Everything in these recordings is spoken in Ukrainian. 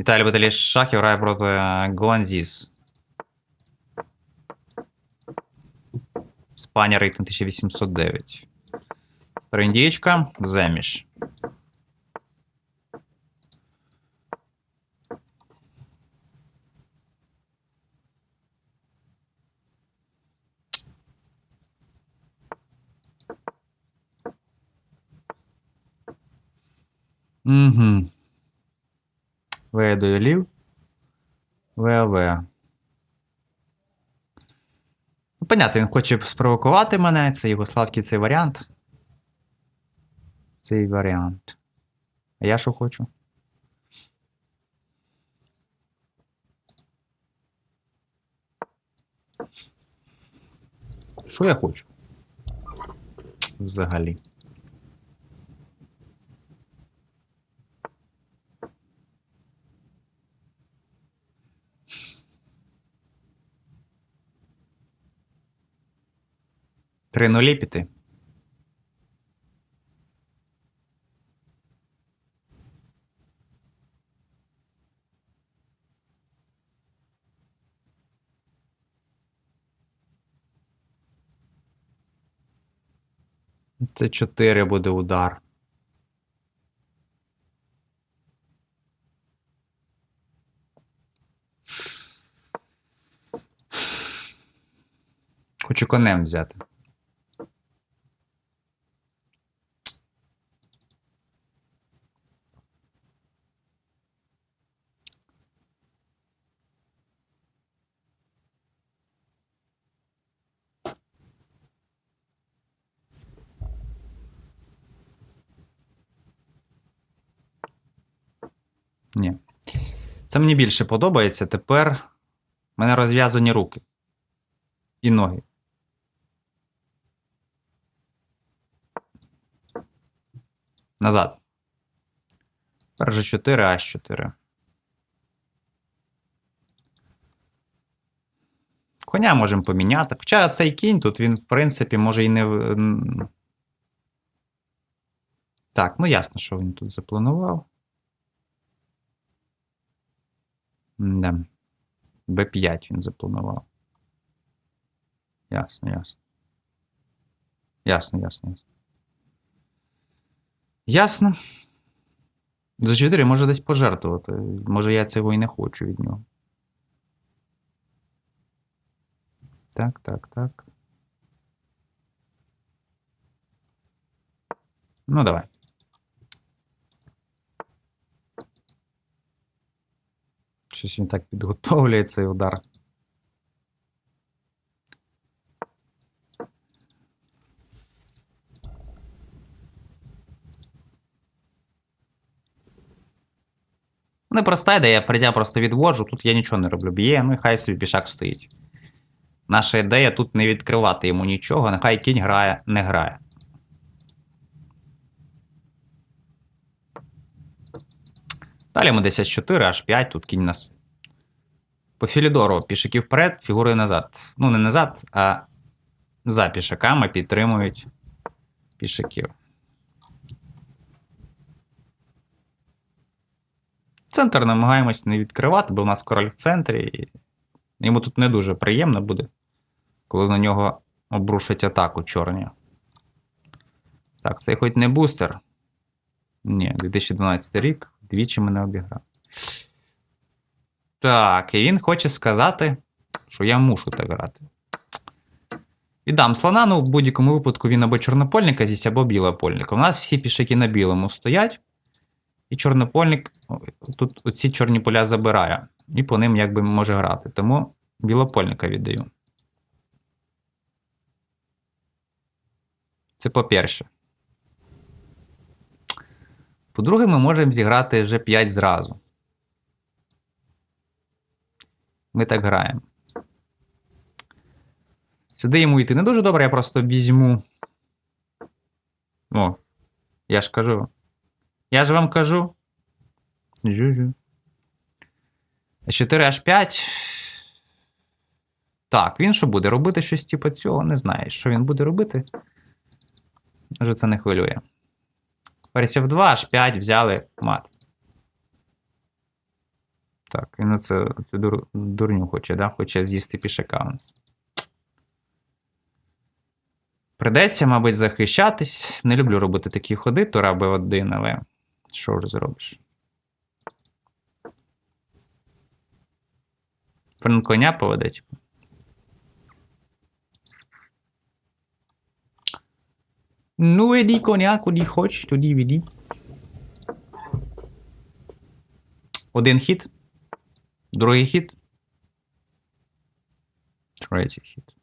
Віталій Баталій Шахів грає проти е, Голландіс. Спаня рейтинг 1809. Староіндієчка, Земіш. Угу. Ведою лів. ВВ. Ну, понятно, він хоче спровокувати мене. Це його сладкий цей варіант. Цей варіант. А я що хочу? Що я хочу? Взагалі. Нулі. Це 4 буде удар. Хочу конем взяти. Ні. Це мені більше подобається. Тепер в мене розв'язані руки і ноги. Назад. Тепер же 4, аж 4. Коня можемо поміняти. Хоча цей кінь тут він, в принципі, може і не. Так, ну ясно, що він тут запланував. Да. Б5 він запланував. Ясно, ясно. Ясно, ясно, ясно. Ясно. За 4 може десь пожертвувати. Може, я цього і не хочу від нього. Так, так, так. Ну, давай. Щось він так підготовлює цей удар. Непроста ідея, ферзя просто відводжу, тут я нічого не роблю. Б'є, ну і хай собі пішак стоїть. Наша ідея тут не відкривати йому нічого, нехай кінь грає, не грає. Далі ми 10 4, аж 5, тут кінь нас. По Філідору пішаків вперед, фігури назад. Ну, не назад, а за пішаками підтримують пішаків. Центр намагаємось не відкривати, бо в нас король в центрі. І йому тут не дуже приємно буде, коли на нього обрушать атаку чорні. Так, це хоч не бустер. Ні, 2012 рік, двічі мене обіграв. Так, і він хоче сказати, що я мушу так грати. Віддам слона, ну в будь-якому випадку він або чорнопольника зість, або білопольника. У нас всі пішаки на білому стоять. І чорнопольник тут оці чорні поля забирає. І по ним якби може грати. Тому білопольника віддаю. Це по-перше. По-друге, ми можемо зіграти G5 зразу. Ми так граємо. Сюди йому йти не дуже добре, я просто візьму. О, я ж кажу. Я ж вам кажу. Жу-жу. 4 h 5. Так, він що буде? Робити щось типу цього? Не знаю. Що він буде робити? Вже це не хвилює. Ферзь F2, H5 взяли мат. Так, він оце, цю дур, дурню хоче, да? Хоче з'їсти пішака у нас. Придеться, мабуть, захищатись. Не люблю робити такі ходи, тура Б1, але що ж зробиш? Френ коня поведе, типу. Ну, веди коня, куди хочеш, туди веди. Один хід. Другий хід. Третій хід.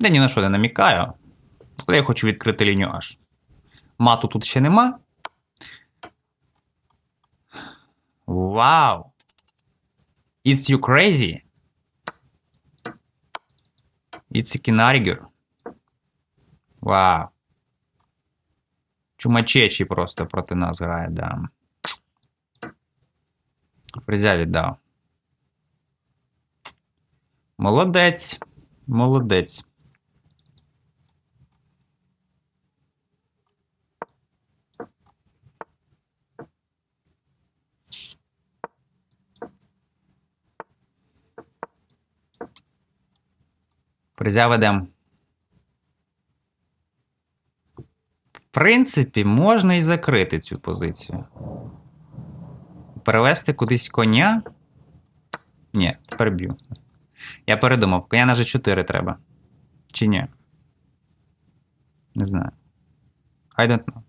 Я ні на що не намікаю. Але я хочу відкрити лінію H. Мату тут ще нема. Вау! It's you crazy. Kinariger. Вау. Чумачечі просто проти нас грає, да. Фрезя віддав. Молодець. Молодець. Фрезя ведем. В принципі, можна і закрити цю позицію. Перевести кудись коня. Ні, тепер б'ю. Я передумав, коня на G4 треба. Чи ні? Не знаю. I don't know.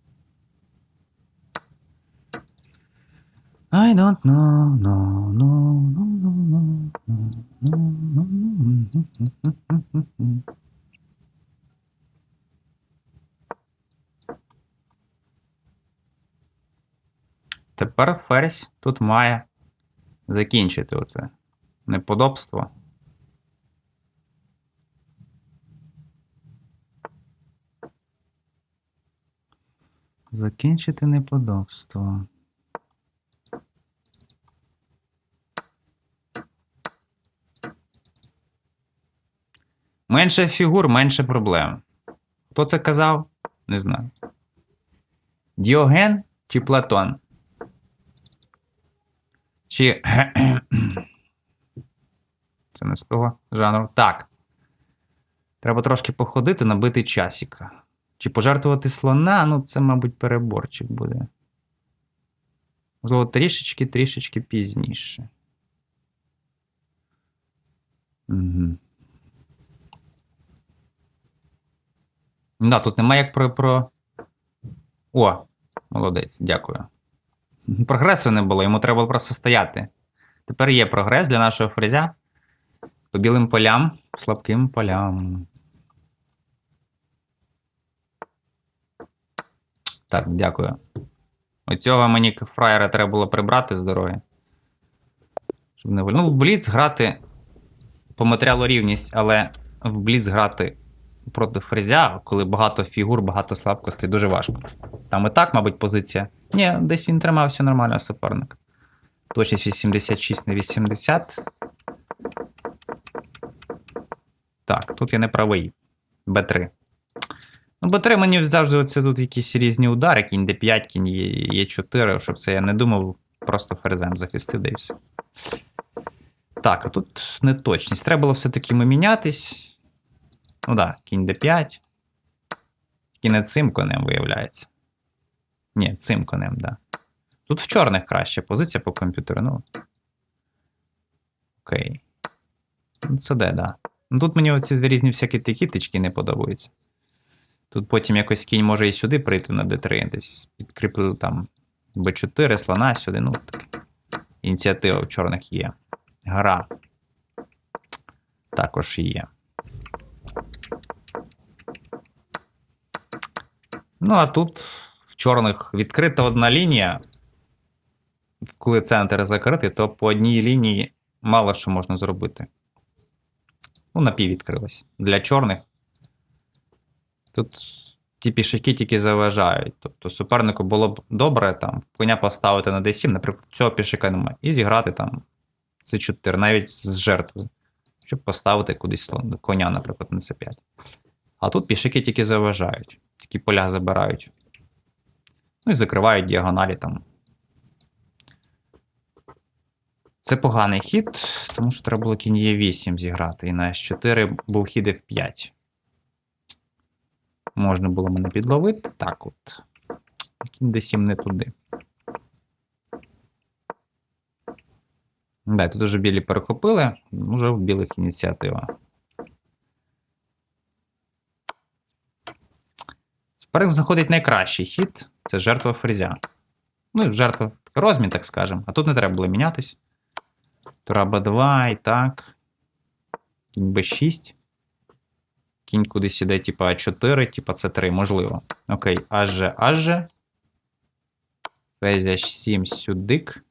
I don't know, no, no, no, no, no, no, no, no, no. Тепер тут має закінчити оце неподобство. Закінчити неподобство. Менше фігур, менше проблем. Хто це казав? Не знаю. Діоген чи Платон? Чи. Це не з того жанру. Так. Треба трошки походити, набити часіка. Чи пожертвувати слона? Ну, це, мабуть, переборчик буде. Можливо, трішечки, трішечки пізніше. Угу. Да, тут немає як про. про... О, молодець, дякую. Прогресу не було, йому треба було просто стояти. Тепер є прогрес для нашого фрезя. По білим полям, слабким полям. Так, дякую. Оцього мені фраєра треба було прибрати з дороги. Щоб не виль- Ну, в Бліц грати по матеріалу рівність, але в Бліц грати проти фрезя, коли багато фігур, багато слабкостей, дуже важко. Там і так, мабуть, позиція. Ні, десь він тримався нормально суперник. Точність 86 на 80. Так, тут я не правий. Б3. Ну, Б3 мені завжди оце тут якісь різні удари, кінь Д5, кінь Е4, щоб це я не думав, просто ферзем захистив, да і все. Так, а тут неточність. Треба було все-таки мінятись. Ну так, да, кінь d5. Кінь цим конем виявляється. Ні, цим конем, да. Тут в чорних краще позиція по комп'ютеру, ну. Окей. Ну, Це де, да. Ну, тут мені оці різні всякі такі тички не подобаються. Тут потім якось кінь може і сюди прийти на d3, десь підкріпили там b4, слона сюди, ну так. Ініціатива в чорних є. Гра. Також є. Ну, а тут в чорних відкрита одна лінія. Коли центр закритий, то по одній лінії мало що можна зробити. Ну, напів відкрилась. Для чорних. Тут ті пішаки тільки заважають. Тобто супернику було б добре там коня поставити на d7, наприклад, цього пішака немає. І зіграти там c4, навіть з жертвою. Щоб поставити кудись коня, наприклад, на c5. А тут пішаки тільки заважають, тільки поля забирають. Ну і закривають діагоналі там. Це поганий хід, тому що треба було кінь Е8 зіграти. І на С4 був хід F5. Можна було мене підловити. Так от. Кінь D7 не туди. Да, тут уже білі перехопили, уже в білих ініціатива. Тепер заходить найкращий хід це жертва ферзя. Ну, жертва розмін, так скажемо. А тут не треба було мінятись. Тура Б2 і так. Кінь Б6. Кінь кудись іде, типа А4, типа С3, можливо. Окей, АЖ, АЖ. Ферзь H7 сюдик.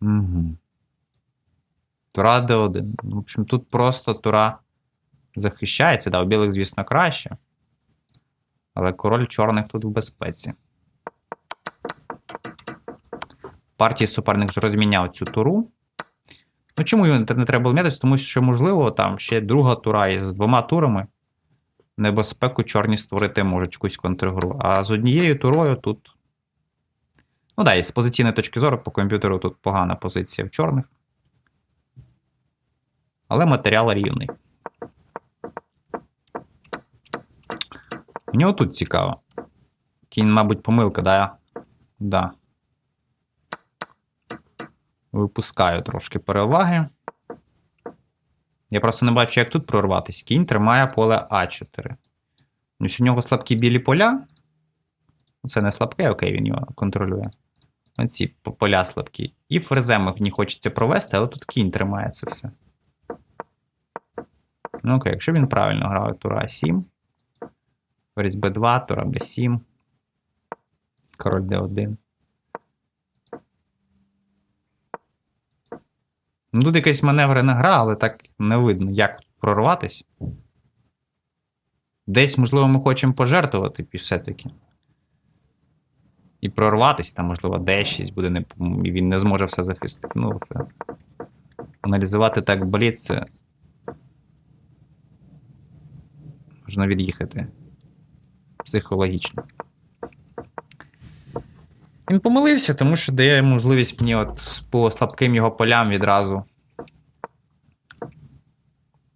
Угу. Тура Д1. В общем, тут просто Тура захищається. Да, у білих, звісно, краще. Але король чорних тут в безпеці. Партії суперник ж розміняв цю туру. Ну, чому його не треба було м'ятися? Тому що, можливо, там ще друга тура із двома турами. Небезпеку чорні створити можуть якусь контргру. А з однією турою тут. Ну да, з позиційної точки зору по комп'ютеру тут погана позиція в чорних. Але матеріал рівний. У нього тут цікаво. Кінь, мабуть, помилка, да? Да. Випускаю трошки переваги. Я просто не бачу, як тут прорватися. Кінь тримає поле А4. Ось у нього слабкі білі поля. Це не слабке, окей, він його контролює. Оці поля слабкі. І ферзем мені хочеться провести, але тут кінь тримає це все. Ну окей, якщо він правильно грає тура А7. Ферзь Б2, тура Б7. Король Д1. Ну, тут якась маневрена гра, але так не видно, як прорватись. Десь, можливо, ми хочемо пожертвувати все-таки. І прорватися, там, можливо, D6 буде не, і він не зможе все захистити. Ну, це... Аналізувати так боліт, це. Можна від'їхати. Психологічно. Він помилився, тому що дає можливість мені от по слабким його полям відразу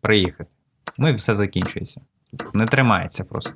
приїхати. Ну і все закінчується. Не тримається просто.